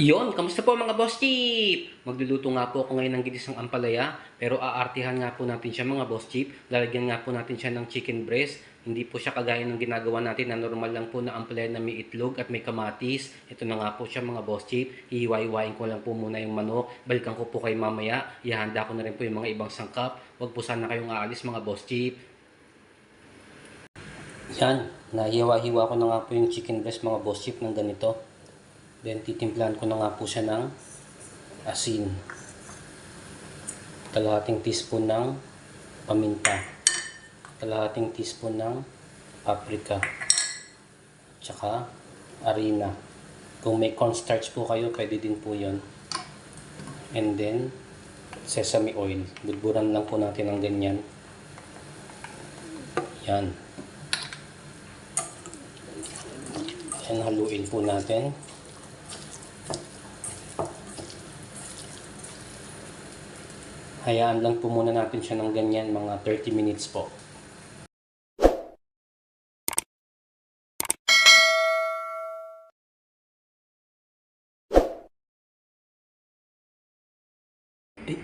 Iyon, kamusta po mga boss chip? Magluluto nga po ako ngayon ng ginisang ampalaya, pero aartihan nga po natin siya mga boss chip. Lalagyan nga po natin siya ng chicken breast. Hindi po siya kagaya ng ginagawa natin na normal lang po na ampalaya na may itlog at may kamatis. Ito na nga po siya mga boss chip. Ihiwa-hiwain ko lang po muna yung manok. Balikan ko po kay mamaya. Ihanda ko na rin po yung mga ibang sangkap. Huwag po sana kayong aalis mga boss chip. Yan, nahiwa-hiwa ko na nga po yung chicken breast mga boss chip ng ganito. Then titimplahan ko na nga po siya ng asin. Kalahating teaspoon ng paminta. Kalahating teaspoon ng paprika. Tsaka harina. Kung may cornstarch po kayo, pwede din po yon. And then, sesame oil. Budburan lang po natin ng ganyan. Yan. Yan, haluin po natin. Hayaan lang po muna natin siya ng ganyan mga 30 minutes po.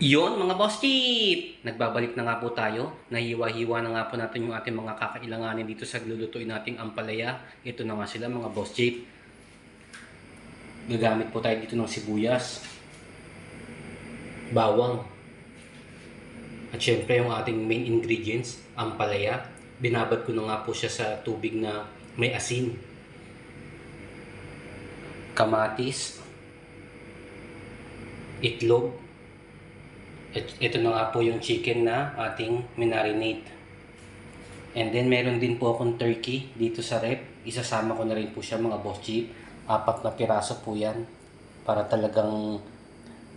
Iyon mga boss chip! Nagbabalik na nga po tayo. Nahiwa-hiwa na nga po natin yung ating mga kakailanganin dito sa lulutuin nating ampalaya. Ito na nga sila mga boss chip. Gagamit po tayo dito ng sibuyas, bawang, at syempre yung ating main ingredients, ampalaya. Binabad ko na nga po siya sa tubig na may asin. Kamatis, itlog, ito na nga po yung chicken na ating minarinate. And then meron din po akong turkey dito sa rep. Isasama ko na rin po siya mga boss chip. Apat na piraso po yan para talagang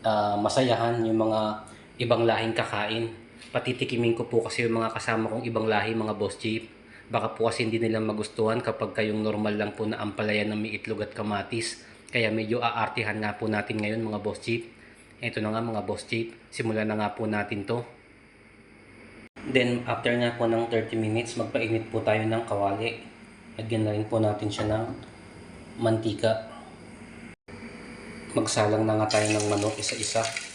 ah, masayahan yung mga ibang lahing kakain. Patitikimin ko po kasi yung mga kasama kong ibang lahi mga boss chip. Baka po kasi hindi nila magustuhan kapag kayong normal lang po na ampalaya na may itlog at kamatis. Kaya medyo aartihan nga po natin ngayon mga boss chip. Ito na nga mga boss chip. Simulan na nga po natin to. Then after nga po ng 30 minutes, magpainit po tayo ng kawali. Lagyan na rin po natin siya ng mantika. Magsalang na nga tayo ng manok isa-isa.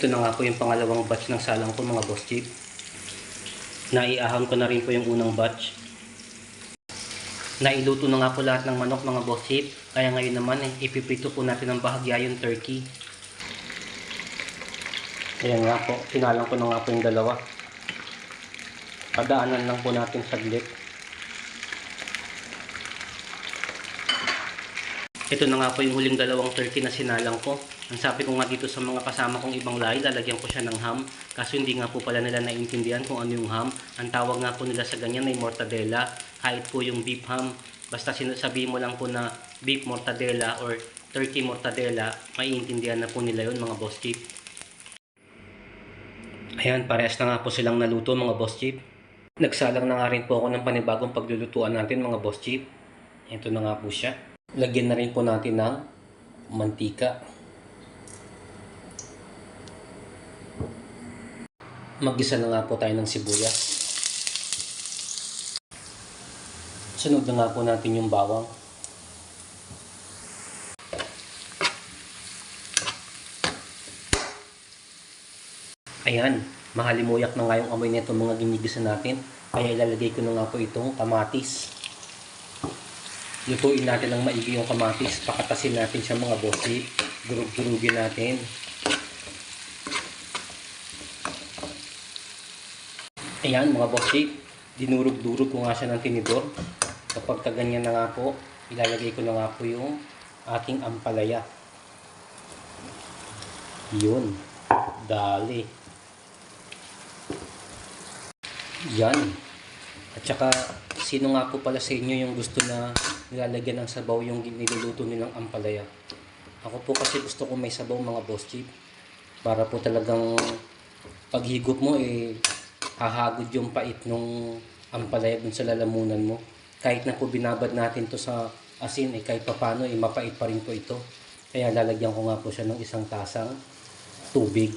Ito na nga po yung pangalawang batch ng salang ko mga boss chip. Naiahon ko na rin po yung unang batch. Nailuto na nga po lahat ng manok mga boss chip. Kaya ngayon naman eh, ipiprito po natin ng bahagya yung turkey. Ayan nga po, tinalang ko na nga po yung dalawa. Padaanan lang po natin saglit. Ito na nga po yung huling dalawang turkey na sinalang ko. Ang sabi ko nga dito sa mga kasama kong ibang lahi, lalagyan ko siya ng ham. Kaso hindi nga po pala nila naiintindihan kung ano yung ham. Ang tawag nga po nila sa ganyan ay mortadella. Kahit po yung beef ham. Basta sinasabi mo lang po na beef mortadella or turkey mortadella, maiintindihan na po nila yon mga boss chip. Ayan, parehas na nga po silang naluto mga boss chip. Nagsalang na nga rin po ako ng panibagong paglulutuan natin mga boss chip. Ito na nga po siya. Lagyan na rin po natin ng mantika. Magisa na nga po tayo ng sibuyas. Sunod na nga po natin yung bawang. Ayan, mahalimuyak na nga yung amoy nito mga ginigisa natin. Kaya ilalagay ko na nga po itong kamatis. Lutuin natin ng maigi yung kamatis. Pakatasin natin siya mga bossy. Durug-durugin natin. Ayan mga bossy. Dinurog-durog ko nga siya ng tinidor. Kapag kaganyan na nga po, ilalagay ko na nga po yung aking ampalaya. Yun. Dali. Yan. At saka, sino nga po pala sa inyo yung gusto na nilalagyan ng sabaw yung niluluto nilang ampalaya? Ako po kasi gusto ko may sabaw mga boss chip. Para po talagang pag higop mo eh hahagod yung pait nung ampalaya dun sa lalamunan mo. Kahit na po binabad natin to sa asin eh kahit papano eh mapait pa rin po ito. Kaya lalagyan ko nga po siya ng isang tasang tubig.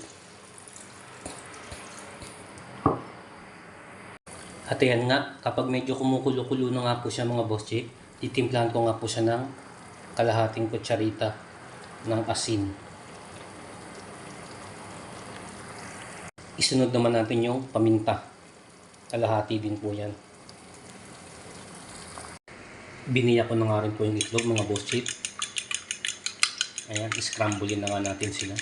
At ayan nga, kapag medyo kumukulo-kulo na nga po siya mga boss chick, titimplahan ko nga po siya ng kalahating kutsarita ng asin. Isunod naman natin yung paminta. Kalahati din po yan. Biniya ko na nga rin po yung itlog mga boss chick. Ayan, scramblein na nga natin sila.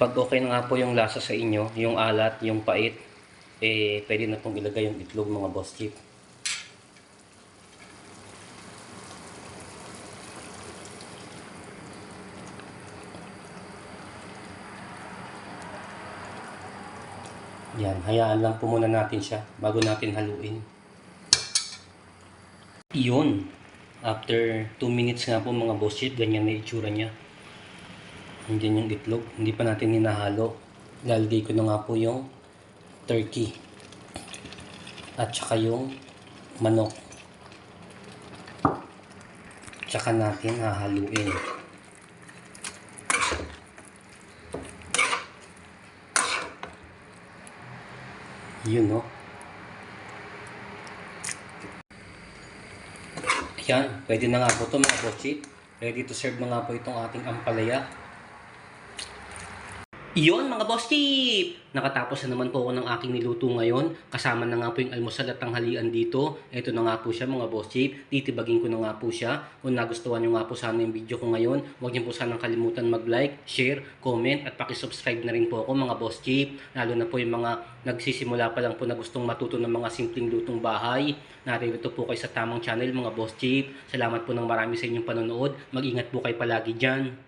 Pag okay na nga po yung lasa sa inyo, yung alat, yung pait, eh pwede na pong ilagay yung itlog mga boss chick. Yan, hayaan lang po muna natin siya bago natin haluin. Iyon. After 2 minutes nga po mga boss chick, ganyan na itsura niya. Nandiyan yung itlog. Hindi pa natin hinahalo. Lalagay ko na nga po yung turkey. At saka yung manok. Tsaka natin hahaluin. Yun, no? Yan, pwede na nga po ito mga bossy. Ready to serve nga po itong ating ampalaya. Iyon mga boss tip! Nakatapos na naman po ako ng aking niluto ngayon. Kasama na nga po yung almusal at tanghalian dito. Ito na nga po siya mga boss tip. Titibagin ko na nga po siya. Kung nagustuhan nyo nga po sana yung video ko ngayon, huwag niyo po sanang kalimutan mag-like, share, comment at pakisubscribe na rin po ako mga boss tip. Lalo na po yung mga nagsisimula pa lang po na gustong matuto ng mga simpleng lutong bahay. Naririto po kayo sa tamang channel mga boss tip. Salamat po ng marami sa inyong panonood. Mag-ingat po kayo palagi dyan.